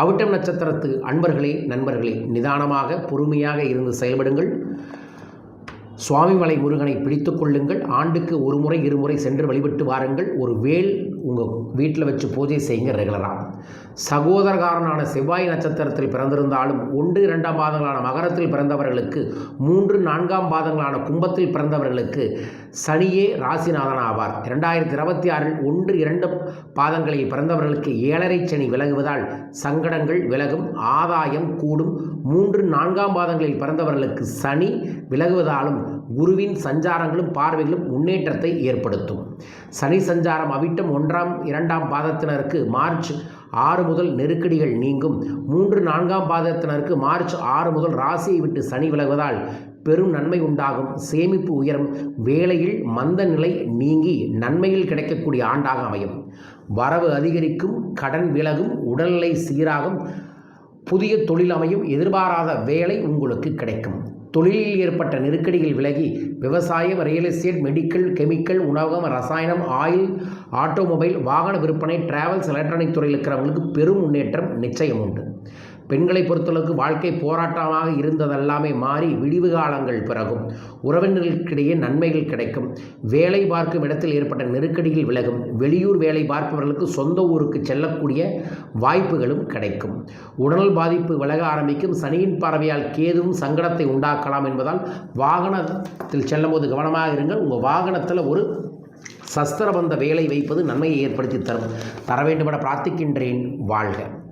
அவிட்டம் நட்சத்திரத்து அன்பர்களே நண்பர்களே நிதானமாக பொறுமையாக இருந்து செயல்படுங்கள். சுவாமிமலை முருகனை பிடித்து கொள்ளுங்கள். ஆண்டுக்கு ஒரு முறை இருமுறை சென்று வழிபட்டு வாருங்கள். ஒரு வேல் உங்கள் வீட்டில் வச்சு பூஜை செய்யுங்க ரெகுலராக சகோதரகாரனான செவ்வாய் நட்சத்திரத்தில் பிறந்திருந்தாலும் ஒன்று இரண்டாம் பாதங்களான மகரத்தில் பிறந்தவர்களுக்கு மூன்று நான்காம் பாதங்களான கும்பத்தில் பிறந்தவர்களுக்கு சனியே ராசிநாதன் ஆவார். இரண்டாயிரத்தி இருபத்தி ஆறில் ஒன்று இரண்டு பாதங்களில் பிறந்தவர்களுக்கு ஏழரை சனி விலகுவதால் சங்கடங்கள் விலகும் ஆதாயம் கூடும். மூன்று நான்காம் பாதங்களில் பிறந்தவர்களுக்கு சனி விலகுவதாலும் குருவின் சஞ்சாரங்களும் பார்வைகளும் முன்னேற்றத்தை ஏற்படுத்தும். சனி சஞ்சாரம் அவிட்டம் ஒன்றாம் இரண்டாம் பாதத்தினருக்கு மார்ச் ஆறு முதல் நெருக்கடிகள் நீங்கும். மூன்று நான்காம் பாதத்தினருக்கு மார்ச் ஆறு முதல் ராசியை விட்டு சனி விலகுவதால் பெரும் நன்மை உண்டாகும். சேமிப்பு உயரும். வேலையில் மந்த நிலை நீங்கி நன்மையில் கிடைக்கக்கூடிய ஆண்டாக அமையும். வரவு அதிகரிக்கும். கடன் விலகும். உடல்நிலை சீராகும். புதிய தொழில் அமையும். எதிர்பாராத வேலை உங்களுக்கு கிடைக்கும். தொழிலில் ஏற்பட்ட நெருக்கடிகள் விலகி விவசாயம் ரியல் எஸ்டேட் மெடிக்கல் கெமிக்கல் உணவகம் ரசாயனம் ஆயில் ஆட்டோமொபைல் வாகன விற்பனை டிராவல்ஸ் எலக்ட்ரானிக் துறையில் இருக்கிறவங்களுக்கு பெரும் முன்னேற்றம் நிச்சயம் உண்டு. பெண்களை பொறுத்தளவுக்கு வாழ்க்கை போராட்டமாக இருந்ததெல்லாமே மாறி விடிவு காலங்கள் பிறகும். உறவினர்களுக்கிடையே நன்மைகள் கிடைக்கும். வேலை பார்க்கும் இடத்தில் ஏற்பட்ட நெருக்கடிகள் விலகும். வெளியூர் வேலை பார்ப்பவர்களுக்கு சொந்த ஊருக்கு செல்லக்கூடிய வாய்ப்புகளும் கிடைக்கும். உடல் பாதிப்பு விலக ஆரம்பிக்கும். சனியின் பார்வையால் கேதுவும் சங்கடத்தை உண்டாக்கலாம் என்பதால் வாகனத்தில் செல்லும்போது கவனமாக இருங்கள். உங்கள் வாகனத்தில் ஒரு சஸ்திரபந்த வேலை வைப்பது நன்மையை ஏற்படுத்தி தரும். தர வேண்டுமென பிரார்த்திக்கின்றேன். வாழ்க.